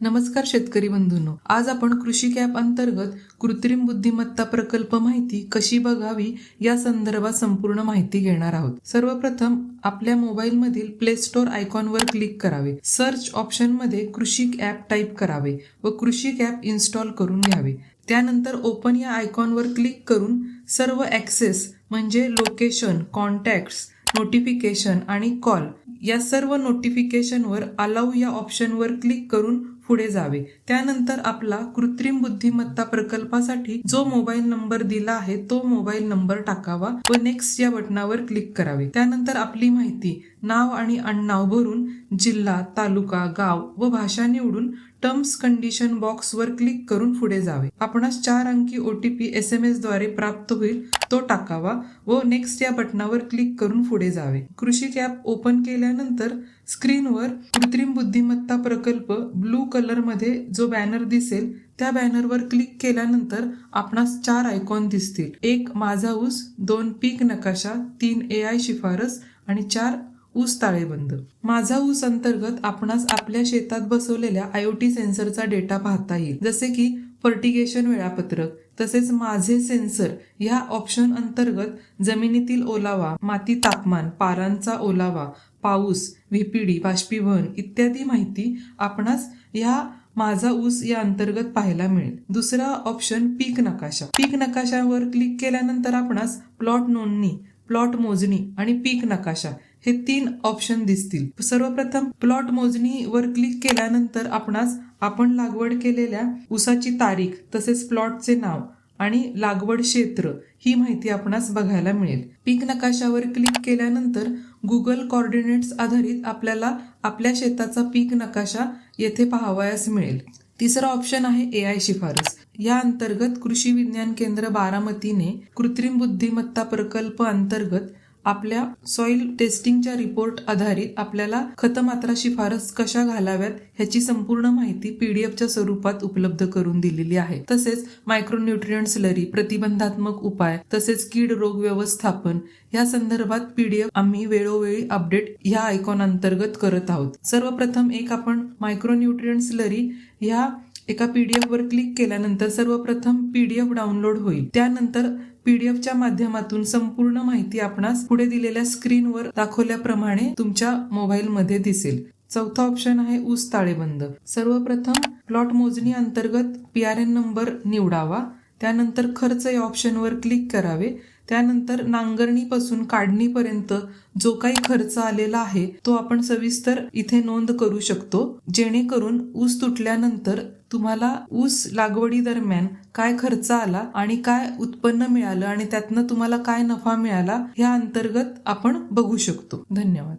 नमस्कार शेतकरी बंधूंनो. आज आपण कृषी कॅप अंतर्गत कृत्रिम बुद्धिमत्ता प्रकल्प माहिती कशी बघावी या संदर्भात संपूर्ण माहिती घेणार आहोत. सर्वप्रथम आपल्या मोबाईलमधील प्ले स्टोअर आयकॉनवर क्लिक करावे. सर्च ऑप्शनमध्ये कृषी ॲप टाईप करावे व कृषी कॅप इन्स्टॉल करून घ्यावे. त्यानंतर ओपन या आयकॉनवर क्लिक करून सर्व ॲक्सेस म्हणजे लोकेशन कॉन्टॅक्ट्स नोटिफिकेशन आणि कॉल या सर्व नोटिफिकेशनवर अलाऊ या ऑप्शनवर क्लिक करून पुढे जावे. त्यानंतर आपला कृत्रिम बुद्धिमत्ता प्रकल्पासाठी जो मोबाईल नंबर दिला आहे तो मोबाईल नंबर टाकावा व नेक्स्ट या बटनावर क्लिक करावे. त्यानंतर आपली माहिती नाव आणि अण्णाव भरून जिल्हा तालुका गाव व भाषा निवडून टर्म्स कंडिशन बॉक्सवर क्लिक करून पुढे जावे. आपणास चार अंकी ओटीपी एस एम एसद्वारे प्राप्त होईल तो टाकावा व नेक्स्ट या बटनावर क्लिक करून पुढे जावे. कृषी कॅप ओपन केल्यानंतर स्क्रीनवर कृत्रिम बुद्धिमत्ता प्रकल्प ब्लू कलरमध्ये जो बॅनर दिसेल त्या बॅनरवर क्लिक केल्यानंतर आपणास चार आयकॉन दिसतील. एक माझा ऊस दोन पीक नकाशा तीन ए आय शिफारस आणि चार ऊस ताळेबंद माझा ऊस अंतर्गत आपणास आपल्या शेतात बसवलेल्या आयओटी सेन्सरचा डेटा पाहता येईल. जसे की फर्टिगेशन वेळापत्रक तसेच माझे सेन्सर या ऑप्शन अंतर्गत जमिनीतील ओलावा माती तापमान पारांचा ओलावा पाऊस व्हीपीडी बाष्पीभवन इत्यादी माहिती आपणास ह्या माझा ऊस या अंतर्गत पाहायला मिळेल. दुसरा ऑप्शन पीक नकाशा. पीक नकाशावर क्लिक केल्यानंतर आपणास प्लॉट नोंदणी प्लॉट मोजणी आणि पीक नकाशा हे तीन ऑप्शन दिसतील. सर्वप्रथम प्लॉट मोजणीवर क्लिक केल्यानंतर आपणास आपण लागवड केलेल्या ऊसाची तारीख तसेच प्लॉटचे नाव आणि लागवड क्षेत्र ही माहिती आपणास बघायला मिळेल. पीक नकाशावर क्लिक केल्यानंतर गुगल कॉर्डिनेट्स आधारित आपल्याला आपल्या शेताचा पीक नकाशा येथे पाहावयास मिळेल. तिसरा ऑप्शन आहे ए आय शिफारस. या अंतर्गत कृषी विज्ञान केंद्र बारामतीने कृत्रिम बुद्धिमत्ता प्रकल्प अंतर्गत आपल्या सॉइल टेस्टिंगच्या रिपोर्ट आधारित आपल्याला खतमात्रा शिफारस कशा घालाव्यात ह्याची संपूर्ण माहिती पीडीएफच्या स्वरूपात उपलब्ध करून दिलेली आहे. तसेच मायक्रोन्युट्रियंट स्लरी प्रतिबंधात्मक उपाय तसेच कीड रोग व्यवस्थापन या संदर्भात पीडीएफ आम्ही वेळोवेळी अपडेट ह्या आयकॉन अंतर्गत करत आहोत. सर्वप्रथम एक आपण मायक्रोन्युट्रियंट स्लरी ह्या एका पीडीएफ वर क्लिक केल्यानंतर सर्वप्रथम पीडीएफ डाउनलोड होईल. त्यानंतर पीडीएफच्या माध्यमातून संपूर्ण माहिती आपणास पुढे दिलेल्या स्क्रीनवर दाखवल्याप्रमाणे तुमच्या मोबाईलमध्ये दिसेल. चौथा ऑप्शन आहे ऊस ताळेबंद. सर्वप्रथम प्लॉट मोजणी अंतर्गत पी आर एन नंबर निवडावा. त्यानंतर खर्च या ऑप्शनवर क्लिक करावे. त्यानंतर नांगरणीपासून काढणीपर्यंत जो काही खर्च आलेला आहे तो आपण सविस्तर इथे नोंद करू शकतो. जेणेकरून ऊस तुटल्यानंतर तुम्हाला ऊस लागवडी दरम्यान काय खर्च आला आणि काय उत्पन्न मिळालं आणि त्यातनं तुम्हाला काय नफा मिळाला ह्या अंतर्गत आपण बघू शकतो. धन्यवाद.